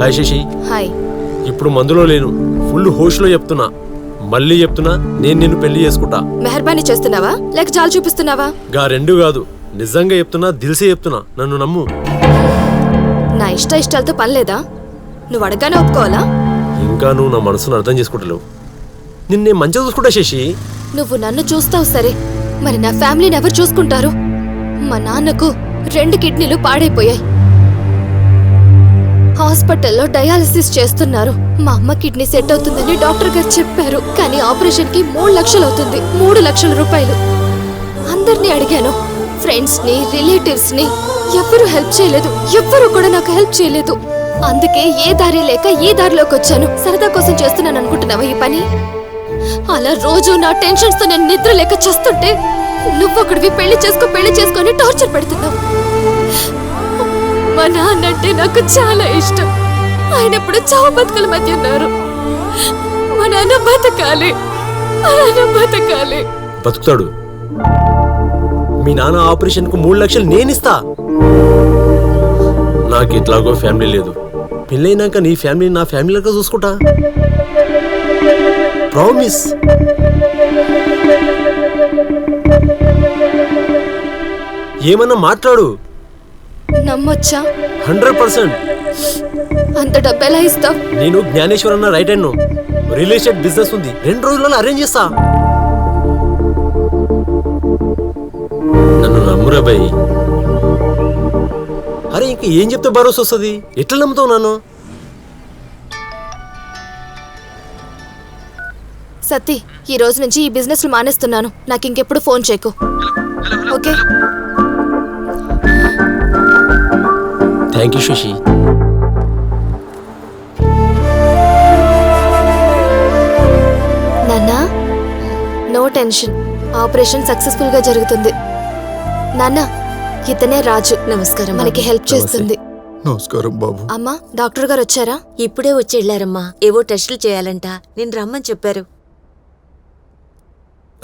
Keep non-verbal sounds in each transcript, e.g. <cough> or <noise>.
Hi Shashi. Hi. ఇప్పుడు మందులో లేను. ఫుల్ హోష్లో చెప్తున్నా. మళ్ళీ చెప్తున్నా నేను నిన్ను పెళ్ళి చేసుకుంటా. మెహర్బానీ చేస్తున్నావా? లేక చాలు చూపిస్తున్నావా? గా రెండు కాదు. నిజంగా చెప్తున్నా దిల్సే చెప్తున్నా. నన్ను నమ్ము. నా ఇష్ట ఇష్టాలతో పని లేదా? నువ్వు అడగానే ఒప్పుకోవాలా? ఇంకా నువ్వు నా మనసును అర్థం చేసుకుంటలేవు. నిన్నే మంచిగా చూసుకుంటా శశి. నువ్వు నన్ను చూస్తావు సరే. మరి నా ఫ్యామిలీని ఎవరు చూసుకుంటారు? మా నాన్నకు రెండు కిడ్నీలు పాడైపోయాయి. హాస్పిటల్లో డయాలసిస్ చేస్తున్నారు. మా అమ్మ కిడ్నీ సెట్ అవుతుందని డాక్టర్ గారు చెప్పారు. కానీ ఆపరేషన్కి మూడు లక్షలు అవుతుంది. మూడు లక్షల రూపాయలు. అందరినీ అడిగాను. ఫ్రెండ్స్ని రిలేటివ్స్ని ఎవ్వరూ హెల్ప్ చేయలేదు. ఎవ్వరూ కూడా నాకు హెల్ప్ చేయలేదు. అందుకే ఏ దారి లేక ఈ దారిలోకి వచ్చాను. సరదా కోసం చేస్తున్నాను అనుకుంటున్నావా ఈ పని? అలా రోజు నా టెన్షన్స్తో నేను నిద్ర లేక చేస్తుంటే నువ్వొకడివి పెళ్ళి చేసుకో పెళ్ళి చేసుకొని టార్చర్ పెడుతున్నావు. మా నాన్నంటే నాకు చాలా ఇష్టం. ఆయన ఇప్పుడు చావు బతుకుల మధ్య ఉన్నారు. మా నాన్న బతకాలి. మా నాన్న బతకాలి. బతుకుతాడు. మీ నాన్న ఆపరేషన్కు మూడు లక్షలు నేనిస్తా. నాకు ఇట్లాగో ఫ్యామిలీ లేదు. పెళ్ళైనాక నీ ఫ్యామిలీ నా ఫ్యామిలీగా చూసుకుంటా. ప్రామిస్. ఏమన్నా మాట్లాడు. నమ్మొచ్చా? Hundred percent. అంత డబ్బు ఎలా ఇస్తావు? నేను జ్ఞానేశ్వర్ అన్న right hand real estate business ఉంది. రెండు రోజులలో అరేంజ్ చేస్తా. నన్ను నమ్మురా బాయ్ అరే ఇంక ఏం చెప్తే భరోసా వస్తుంది? ఎట్లా నమ్ముతావు నన్ను? సత్తి ఈ రోజు నుంచి ఈ బిజినెస్ మానేస్తున్నాను. నాకు ఇంకెప్పుడు ఫోన్ చేయకు. ఓకే? థ్యాంక్ యూ శశి నాన్నా నో టెన్షన్. ఆపరేషన్ సక్సెస్ఫుల్గా జరుగుతుంది. నాన్న ఇతనే రాజు. నమస్కారం మనకి హెల్ప్ చేస్తుంది. నమస్కారం బాబు. అమ్మా డాక్టర్ గారు వచ్చారా? ఇప్పుడే వచ్చేళ్ళారమ్మా ఏవో టెస్టులు చేయాలంట. నేను రమ్మని చెప్పారు.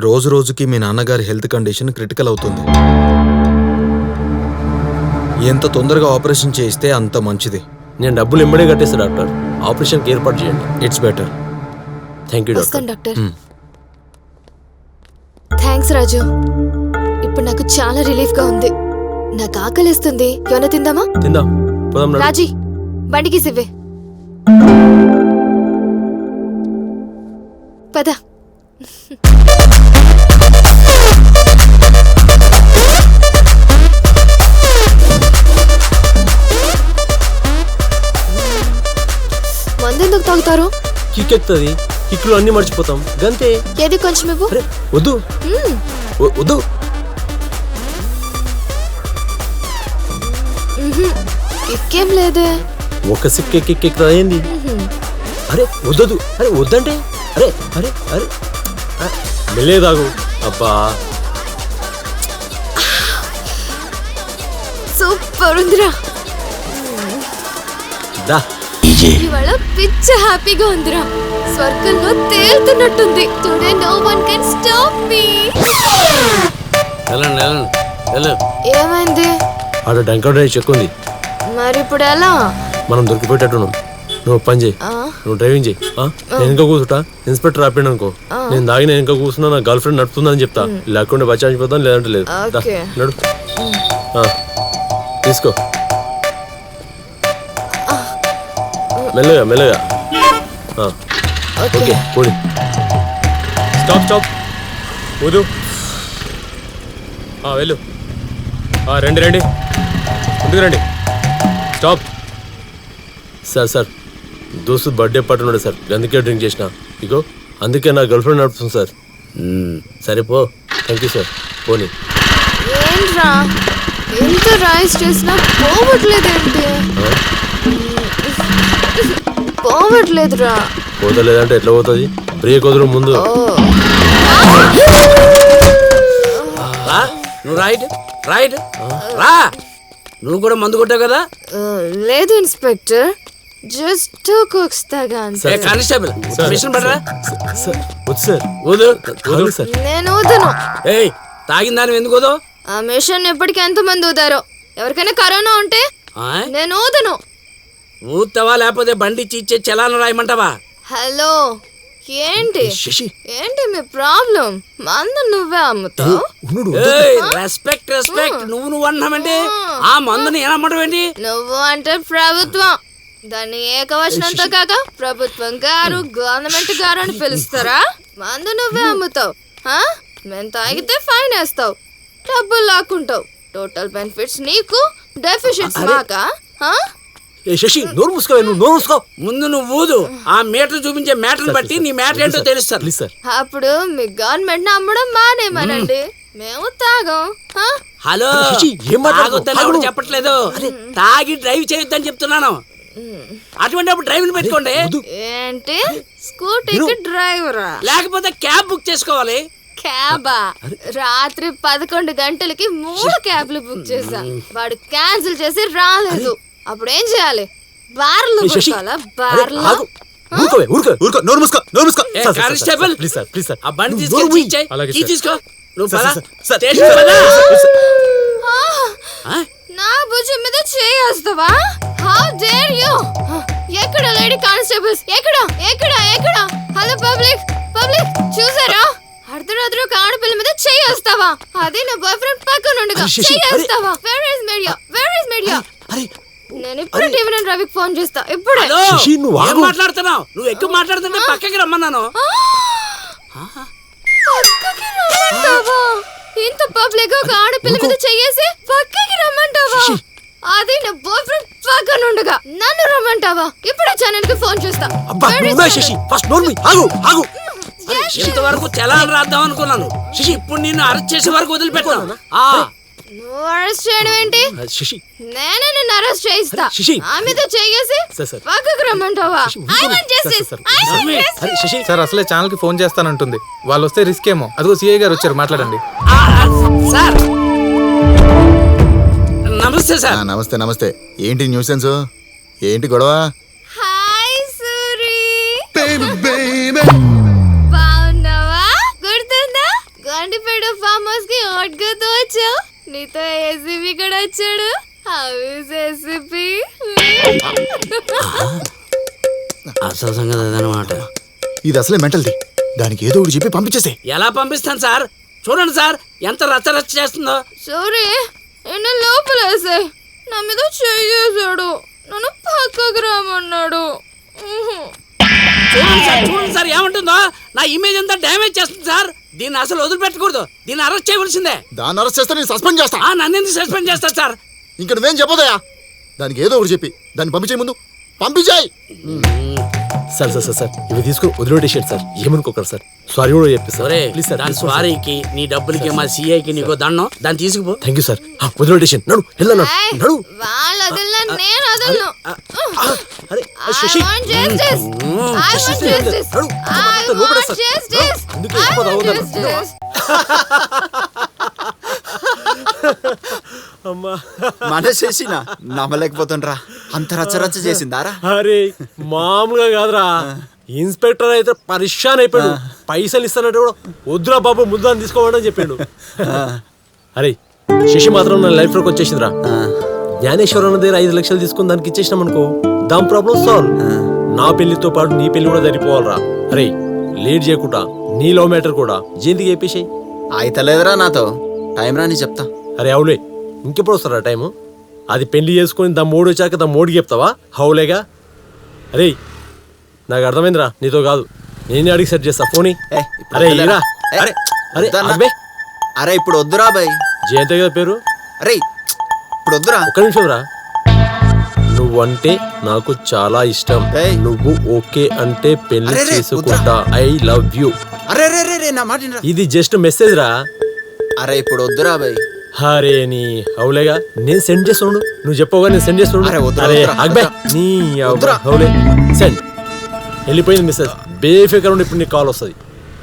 రోజు రోజుకి మీ నాన్నగారి హెల్త్ కండిషన్ క్రిటికల్ అవుతుంది. ఎంత తొందరగా ఆపరేషన్ చేయిస్తే అంత మంచిది. నేను డబ్బులు ఇమ్మడే కట్టేస్తా డాక్టర్. ఆపరేషన్కి ఏర్పాటు చేయండి. It's better thank you doctor. వస్తాను డాక్టర్ థ్యాంక్స్ రాజు. ఇప్పుడు నాకు చాలా రిలీఫ్గా ఉంది. నాకు ఆకలిస్తుంది. ఏమైనా తిందామా? తిందాం? పోదాం. రాజీ బండికి సివ్వే. పద. తాగుతారు కిక్ ఎక్కుతుంది కిక్లు అన్ని మర్చిపోతాం. గంతే. ఏది కొంచెం ఇవ్వు. అరే వద్దు. మ్మ్. వ- వద్దు. కిక్కేం లేదే. ఒక సిక్కే కిక్ ఎక్కుతుంది ఏంది అరే వద్దదు అరే వద్దంటే? అరే అరే అరే. ఆ, మెల్లే తాగు. అబ్బా. సూపర్ ఉందిరా. దా. ఇవాళ పిచ్చ హ్యాపీగా ఉందిరా. స్వర్గంలో తేలుతున్నట్టుంది. Today no one can stop me వెళ్ళండి వెళ్ళండి వెళ్ళు ఏమైంది? ఆడ డంకర్ డ్రైవ్ చెక్ ఉంది. మరి ఇప్పుడు ఎలా? మనం దొరికిపోయేటట్టున్నాం. నువ్వు పని చేయి. ఆ, నువ్వు డ్రైవింగ్ చేయి. ఆ? నేను ఇంకా కూర్చుంటా. ఇన్స్పెక్టర్ ఆపాడు అనుకో. నేను దాగి నేను ఇంకా కూర్చున్నా నా గర్ల్ ఫ్రెండ్ నడుపుతుందని చెప్తా. లేకుంటే బచాయించిపోతాను లేదంటే లేదు. నడు. ఆ, తీసుకో. మెల్లగా మెల్లగా. ఆ, ఓకే పోడి. Stop stop. వదు. వెళ్ళు. ఆ, రండి రండి. ముందుకు రండి. స్టాప్. Sir sir. దోస్తు బర్త్డే పార్టీ ఉన్నాడు సార్. అందుకే డ్రింక్ చేసిన. ఇగో అందుకే నా గర్ల్ ఫ్రెండ్ నడుపుతుంది సార్. సరే పో. థ్యాంక్ యూ సార్ పోనీ. ఏంట్రా? ఎంత రైస్ చేసినా పోవట్లేదేంటి? ఆ? పోవట్లేదురా. పోతలేదంటే ఎట్లా పోతుంది? బ్రేక్ వదరు ముందు. నువ్వు రైట్ రైట్. రా. నువ్వు కూడా మందు కొట్టావు కదా? లేదు ఇన్స్పెక్టర్. జస్ట్ కొక్స్తాగా ఏ కానిస్టేబుల్ మిషన్ పడరా? సార్ వద్దు సార్. ఊదు కాదు సార్. నేను ఊదను. ఏయ్ తాగిన దాని ఎందుకు ఆ మిషన్ ఎప్పటికీ ఎంతమంది ఊదారో? ఎవరికైనా కరోనా ఉంటే ఆ? నేను ఊదను. ఊతావా లేకపోతే బండి ఇచ్చి చలాను రాయమంటావా? హలో ఏంటి? శశి. ఏంటి మీ ప్రాబ్లం? మందు నువ్వే అమ్ముతావు? రెస్పెక్ట్ రెస్పెక్ట్ నువ్వు నువ్వు అంటున్నావంటే ఆ మందుని ఏనమ్మడం ఏంటి? నువ్వు అంటే ప్రభుత్వం. దాన్ని ఏకవచనంతో కాక ప్రభుత్వం గారు గవర్నమెంట్ గారు అని పిలుస్తారా? మందు నువ్వే అమ్ముతావు? మేము తాగితే ఫైన్ వేస్తావు. డబ్బులు లాక్కుంటావు. టోటల్ బెనిఫిట్స్ నీకు డెఫిషిట్స్ మాకా? ఏ శశి నోరు మూసుకోవే నువ్వు నోరు మూసుకో. ముందు నువ్వు ఊదు. ఆ మీటర్ చూపించే మ్యాటర్ని బట్టి నీ మ్యాటర్ ఏంటో తెలుస్తారు ప్లీజ్ సార్. అప్పుడు మీ గవర్నమెంట్ అమ్మడం మానేమనండి. మేము. తాగం? హలో శశి, ఏం మాట్లాడుతున్నావు? తాగొద్దని ఎవడు చెప్పట్లేదు. తాగి డ్రైవ్ చేయొద్దని చెప్తున్నాను. అటువంటి అప్పుడు డ్రైవింగ్ పెట్టుకోండి. ఏంటి? స్కూటీకి డ్రైవరా? లేకపోతే క్యాబ్ బుక్ చేసుకోవాలి. క్యాబా? రాత్రి పదకొండు గంటలకి మూడు క్యాబ్లు బుక్ చేశా. వాడు క్యాన్సిల్ చేసి రాలేదు. అప్పుడు ఏం చేయాలి? బార్లో అరే, బార్లో? ఆగు. ఊరుకోవే ఊరుకో. ఊరుకో. నోరు మూసుకో నోరు మూసుకో. Constable. Please sir please sir. ఆ బండి మూయి. ఇచ్చేయ్. అలాగే కీ. తీసుకో. నువ్వు పద. స్టేషన్ పద. నా భుజం మీద చేయేస్తావా? హౌ డేర్ యు ఎక్కడ లేడీ కానిస్టేబుల్స్? ఎక్కడ? ఎక్కడ? ఎక్కడ? హలో పబ్లిక్ పబ్లిక్ చూసారా? అర్ధరాత్రి ఒక ఆడపిల్ల మీద చేయేస్తావా? అది నా బాయ్ ఫ్రెండ్ పక్కన ఉండగా. చేయేస్తావా? Where is media where is media అరే నేను ఇప్పుడు టీవీ నైన్ రవికి ఫోన్ చేస్తా. ఇప్పుడే. శశి, నువ్వు ఏం ఆగు. మాట్లాడుతున్నావు? నువ్వు ఎక్కువ మాట్లాడుతుంటే పక్కకి రమ్మన్నాను. పక్కకి రమ్మంటావా? ఇంత పబ్లిక్ ఒక ఆడపిల్ల మీద చెయ్యేసి పక్కకి రమ్మంటావా? అది నా బాయ్ ఫ్రెండ్ పక్కన ఉండగా నన్ను రమ్మంటావా? ఇప్పుడే ఛానల్కి ఫోన్ చేస్తా. అబ్బా Where is నువ్వే Chanel? శశి. ఫస్ట్ నోరు మూయి. ఆగు ఆగు. ఇంతవరకు చలాన్ రాద్దాం అనుకున్నాను. శశి ఇప్పుడు నిన్ను అరెస్ట్ చేసే వరకు వదిలిపెట్టాను. ఆ. నువ్వు అరెస్ట్ చేయడం ఏంటి? శశి. నేనే నిన్ను అరెస్ట్ చేయిస్తా. శశి. ఆ మీద చెయ్యేసి సార్, సార్. పక్కకు రమ్మంటావా? శశి, ఐ ఊరుకోండి. Want justice sir, sir, I sir. Want అరే శశి. సార్ అసలే ఛానల్కి ఫోన్ చేస్తానంటుంది. వాళ్ళు వస్తే రిస్క్ ఏమో. అదిగో సిఐ గారు వచ్చారు మాట్లాడండి. సార్. నమస్తే ఆ, సార్ నమస్తే నమస్తే. ఏంటి న్యూసెన్స్ ఏంటి గొడవ? హాయ్ సూరి. బాగున్నావా? గుర్తుందా? గండిపేట ఫామ్ హౌస్కి ఓట్గా వచ్చావు నీతో ఏసీపీ కూడా వచ్చాడు. ఏసీపీ అసలు సంగతి అదనమాట. ఇది అసలే మెంటల్ది. దానికి ఏదో ఒకటి చెప్పి పంపించేసే. ఎలా పంపిస్తాను సార్? చూడండి సార్ ఎంత రచ్చ రచ్చ చేస్తుందో. సూరి నిన్ను లోపలేసాయి నా మీద చెయ్యేశాడు నన్ను పక్కకు రామన్నాడు. చూడండి సార్ చూడండి సార్ ఏమంటుందో? నా ఇమేజ్ అంతా డ్యామేజ్ చేస్తుంది సార్. దీన్ని అసలు వదిలిపెట్టకూడదు. దీన్ని అరెస్ట్ చేయవలసిందే. దాన్ని అరెస్ట్ చేస్తే నేను సస్పెండ్ చేస్తా. ఆ నన్ను ఎందుకు సస్పెండ్ చేస్తారు సార్? ఇంక నువ్వేం చెప్పదయా దానికి ఏదో ఒకటి చెప్పి. దాన్ని పంపించే ముందు. పంపించాయి! సార్ సార్ సార్ సార్ ఇవి తీసుకుని వదిలిపెట్టేసాడు సార్ ఏమనుకోకండి సార్. సారీ కూడా చెప్పిస్తాను సరే. ప్లీజ్ సార్ దాని స్వారీకి నీ డబ్బులకి మా సిఐకి నీకో దండం దాన్ని తీసుకుపో. థ్యాంక్ యూ సార్ వదిలిపెట్టేసాను నడు వెళ్దాను ఏయ్, నడు. వాళ్ళు వదిలినా నేను వదలను. అరే శశి. అందుకే. <laughs> అమ్మా మన చేసిన నమ్మలేకపోతుండ్రా. అంత రచ్చ రచ్చ చేసిందారా? అరే మామూలుగా కాదురా. ఇన్స్పెక్టర్ అయితే పరిశాన్ అయిపోయాడు. పైసలు ఇస్తానంటే కూడా వద్దురా బాబు ముద్దాన్ని తీసుకోవాలని చెప్పాడు. అరే శశి మాత్రం నా లైఫ్లోకి వచ్చేసిందిరా. జ్ఞానేశ్వర దగ్గర ఐదు లక్షలు తీసుకుని దానికి ఇచ్చేసినాం అనుకో దాని ప్రాబ్లం సాల్వ్ నా పెళ్ళితో పాటు నీ పెళ్ళి కూడా సరిపోవాలరా అరే లేట్ చేయకుండా నీ లవ్ మ్యాటర్ కూడా. జయంతికి చెప్పేసాయి అయితలేదురా నాతో. టైం రాని చెప్తా. అరే అవులే ఇంకెప్పుడు వస్తారా టైము? అది పెళ్ళి చేసుకొని దా మూడు వచ్చాక దా మూడుకి చెప్తావా? హౌలేగా? అరే నాకు అర్థమైందిరా నీతో కాదు. నేనే అడిగి సెట్ చేస్తా ఫోని. అరే. ఇరా. అరే అరే. అబ్బే అరే ఇప్పుడు వద్దురా బాయ్ జయంతే కదా పేరు? అరే ఇప్పుడు వద్దురా. ఒక్క నిమిషం రా. నువ్వంటే నాకు చాలా ఇష్టం. నువ్వు ఓకే అంటే పెళ్ళి అరే, చేసుకుంటా. I love you. అరే రే రే రే నా మాట. ఇది జస్ట్ మెసేజ్ రా. అరే ఇప్పుడు వద్దురా బాయ్ అరే నీ అవులేగా నేను సెండ్ చేస్తుండు నువ్వు చెప్పవుగా నేను సెండ్ అరే. నీ. అవులే సెండ్ వెళ్ళిపోయింది మెసేజ్ బేఫికర్ ఉండి ఇప్పుడు నీకు కాల్ వస్తుంది.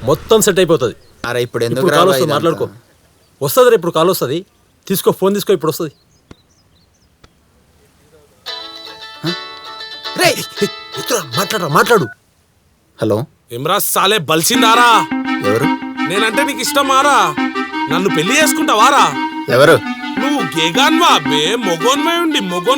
మొత్తం సెట్ అయిపోతుంది. అరే ఇప్పుడు ఎందుకు కాల్ వస్తుంది? మాట్లాడుకో. వస్తుంది ఇప్పుడు కాల్ వస్తుంది. తీసుకో ఫోన్ తీసుకో ఇప్పుడు వస్తుంది. రే మాట్లాడరా మాట్లాడు. హలో? ఇమ్రా సాలే బలిసిందారా? ఎవరు? నేనంటే నీకు ఇష్టమారా నన్ను పెళ్ళి చేసుకుంటావారా? ఎవరు? నువ్వు గేగాన్వా అబ్బే. మొగోన్మై ఉండి మొగోన్